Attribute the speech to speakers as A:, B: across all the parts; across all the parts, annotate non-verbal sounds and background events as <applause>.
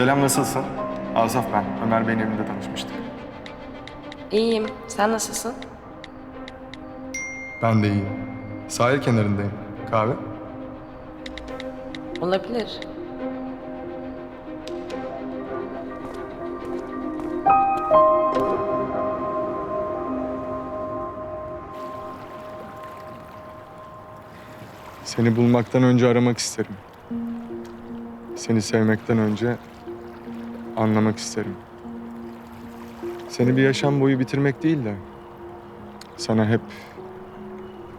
A: Selam nasılsın? Asaf ben. Ömer Bey'in evinde tanışmıştık.
B: İyiyim. Sen nasılsın?
A: Ben de iyiyim. Sahil kenarındayım. Kahve?
B: Olabilir.
A: Seni bulmaktan önce aramak isterim. Seni sevmekten önce anlamak isterim. Seni bir yaşam boyu bitirmek değil de sana hep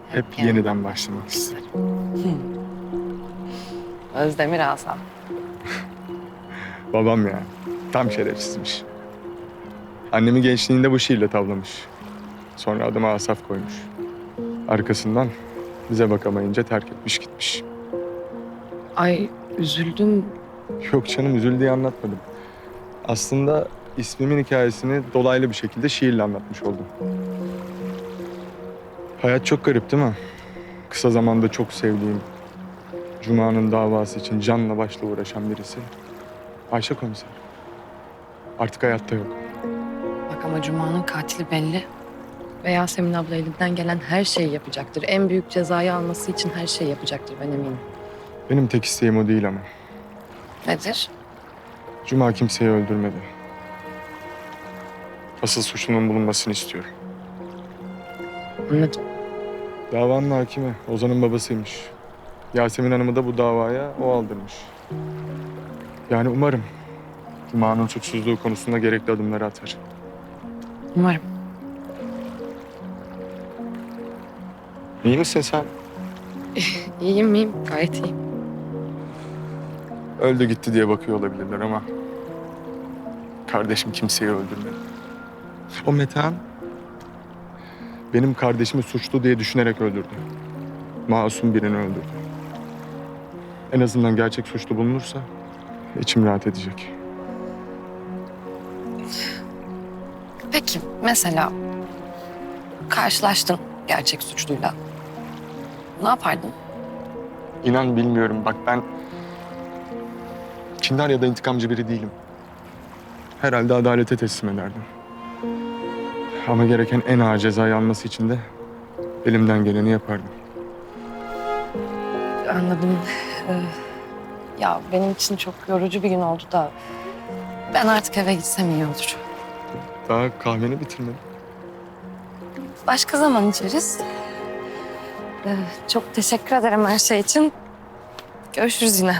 A: hep yeniden başlamak isterim.
B: Özdemir Asaf.
A: Babam ya. Tam şerefsizmiş. Annemi gençliğinde bu şiirle tavlamış. Sonra adıma Asaf koymuş. Arkasından bize bakamayınca terk etmiş gitmiş.
B: Ay üzüldüm.
A: Yok canım üzül diye anlatmadım. Aslında ismimin hikayesini dolaylı bir şekilde şiirle anlatmış oldum. Hayat çok garip değil mi? Kısa zamanda çok sevdiğim, Cuma'nın davası için canla başla uğraşan birisi. Ayşe komiser. Artık hayatta yok.
B: Bak ama Cuma'nın katili belli. Ve Yasemin abla elinden gelen her şeyi yapacaktır. En büyük cezayı alması için her şeyi yapacaktır ben eminim.
A: Benim tek isteğim o değil ama.
B: Nedir?
A: Cuma kimseyi öldürmedi. Asıl suçlunun bulunmasını istiyorum.
B: Anladım.
A: Davanın hakimi Ozan'ın babasıymış. Yasemin Hanım'ı da bu davaya o aldırmış. Yani umarım Cuma'nın suçsuzluğu konusunda gerekli adımları atar.
B: Umarım.
A: İyi misin sen? <laughs>
B: İyiyim miyim? Gayet iyiyim.
A: Öldü gitti diye bakıyor olabilirler ama... Kardeşim kimseyi öldürmedi. O Metehan... Benim kardeşimi suçlu diye düşünerek öldürdü. Masum birini öldürdü. En azından gerçek suçlu bulunursa içim rahat edecek.
B: Peki mesela karşılaştın gerçek suçluyla. Ne yapardın?
A: İnan bilmiyorum. Bak ben kindar ya da intikamcı biri değilim. Herhalde adalete teslim ederdim. Ama gereken en ağır cezayı alması için de elimden geleni yapardım.
B: Anladım. Ee, ya benim için çok yorucu bir gün oldu da ben artık eve gitsem iyi olur.
A: Daha kahveni bitirmedim.
B: Başka zaman içeriz. Ee, çok teşekkür ederim her şey için. Görüşürüz yine.